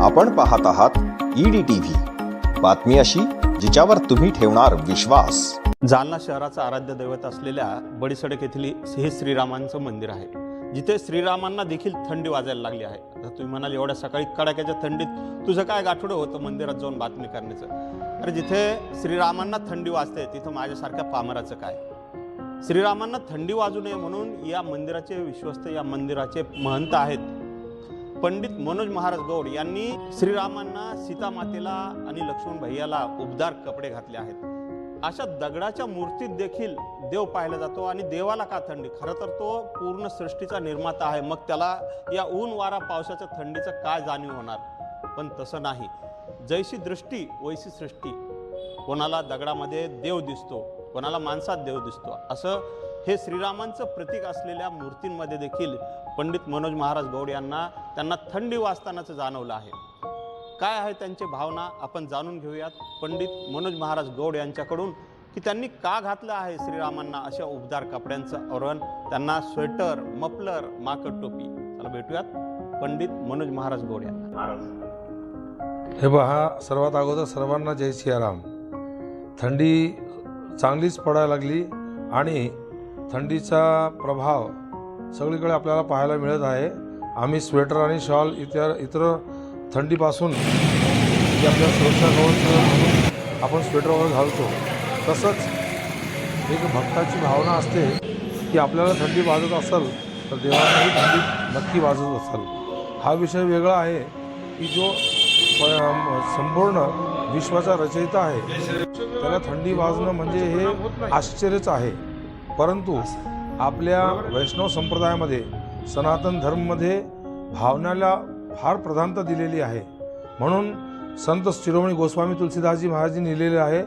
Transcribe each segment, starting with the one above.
आपण पाहत आहात ईडी टीव्ही बातमी अशी जिच्यावर तुम्ही ठेवणार विश्वास. जालना शहराचं आराध्य दैवत असलेल्या बडीसडक येथील हे श्रीरामांचं मंदिर आहे. जिथे श्रीरामांना देखील थंडी वाजायला लागली आहे. तर तुम्ही म्हणाल एवढ्या सकाळी कडाक्याच्या थंडीत तुझं काय गाठोडं होतं मंदिरात जाऊन बातमी करण्याचं? अरे जिथे श्रीरामांना थंडी वाजते तिथं माझ्यासारख्या पामराचं काय? श्रीरामांना थंडी वाजू नये म्हणून या मंदिराचे विश्वस्त या मंदिराचे महंत आहेत पंडित मनोज महाराज गौड यांनी श्रीरामांना सीतामातेला आणि लक्ष्मण भैयाला उबदार कपडे घातले आहेत. अशा दगडाच्या मूर्तीत देखील देव पाहिला जातो आणि देवाला का थंडी? खरं तर तो पूर्ण सृष्टीचा निर्माता आहे. मग त्याला या ऊन वारा पावसाच्या थंडीचं काय जाणीव होणार? पण तसं नाही. जैशी दृष्टी वैशी सृष्टी. कोणाला दगडामध्ये देव दिसतो कोणाला माणसात देव दिसतो. असं हे श्रीरामांचं प्रतीक असलेल्या मूर्तींमध्ये देखील पंडित मनोज महाराज गौड यांना त्यांना थंडी वाजतानाचं जाणवलं आहे. काय आहे त्यांची भावना? आपण जाणून घेऊयात पंडित मनोज महाराज गौड यांच्याकडून की त्यांनी का घातलं आहे श्रीरामांना अशा उबदार कपड्यांचं आवरण? त्यांना स्वेटर मफलर माकड टोपी. चला भेटूयात पंडित मनोज महाराज गौड यांना. हे पहा सर्वात अगोदर सर्वांना जय सियाराम. थंडी चांगलीच पडायला लागली आणि थंडीचा प्रभाव सगळीकडे आपल्याला पाहायला मिळत आहे. आम्ही स्वेटर आणि शॉल इतर इतर थंडीपासून जी आपल्या सुरक्षा कवच आपण स्वेटरवर घालतो. तसंच एक भक्ताची भावना असते की आपल्याला थंडी वाजत असेल तर देवालाही थंडी नक्की वाजत असेल. हा विषय वेगळा आहे की जो प- संपूर्ण विश्वाचा रचयिता आहे. त्याला थंडी वाजणं म्हणजे हे आश्चर्यच आहे. परंतु आपल्या वैष्णव संप्रदायामध्ये सनातन धर्ममध्ये भावनाला फार प्रधानता दिलेली आहे. म्हणून संत शिरोमणी गोस्वामी तुलसीदासजी महाराजांनी लिहिलेले आहे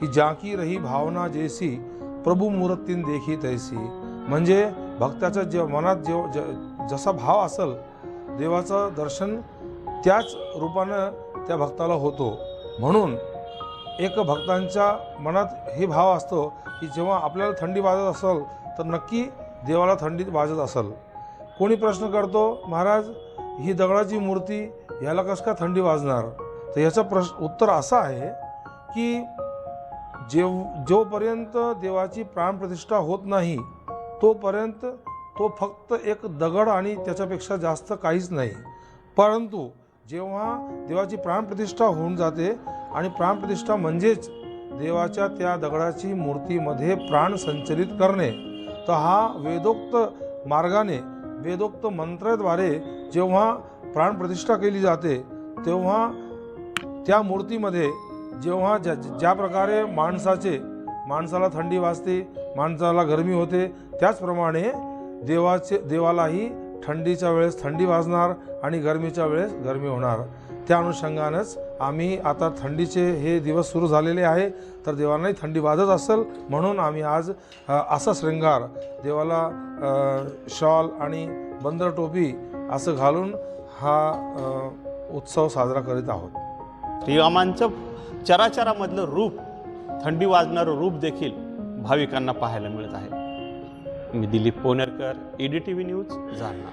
की जाकी रही भावना जैसी प्रभू मूर्तीन देखी तैसी. म्हणजे भक्ताच्या जे मनात जेव ज- जसा भाव असेल देवाचं दर्शन त्याच रूपानं त्या भक्ताला होतो. म्हणून एक भक्तांच्या मनात हे भाव असतो की जेव्हा आपल्याला थंडी वाजत असेल तर नक्की देवाला थंडी वाजत असेल. कोणी प्रश्न करतो महाराज ही दगडाची मूर्ती याला कसं का थंडी वाजणार? तर याचं प्रश्न उत्तर असं आहे की जेव जोपर्यंत देवाची प्राणप्रतिष्ठा होत नाही तोपर्यंत तो फक्त एक दगड आणि त्याच्यापेक्षा जास्त काहीच नाही. परंतु जेव्हा देवाची प्राणप्रतिष्ठा होऊन जाते आणि प्राणप्रतिष्ठा म्हणजेच देवाच्या त्या दगडाची मूर्तीमध्ये प्राण संचलित करणे. तर हा वेदोक्त मार्गाने वेदोक्त मंत्राद्वारे जेव्हा प्राणप्रतिष्ठा केली जाते तेव्हा त्या मूर्तीमध्ये जेव्हा ज्या ज्या प्रकारे माणसाचे माणसाला थंडी वाजते माणसाला गरमी होते त्याचप्रमाणे देवाचे देवालाही थंडीच्या वेळेस थंडी वाजणार आणि गरमीच्या वेळेस गरमी होणार. त्या अनुषंगानंच आम्ही आता थंडीचे हे दिवस सुरू झालेले आहे. तर देवांनाही थंडी वाजत असेल म्हणून आम्ही आज असा शृंगार देवाला शॉल आणि बंदर टोपी असं घालून हा उत्सव साजरा करीत आहोत. श्रीरामांचं चराचरामधलं रूप थंडी वाजणारं रूप देखील भाविकांना पाहायला मिळत आहे. मी Dilip Ponerkar E D T V news Jalna.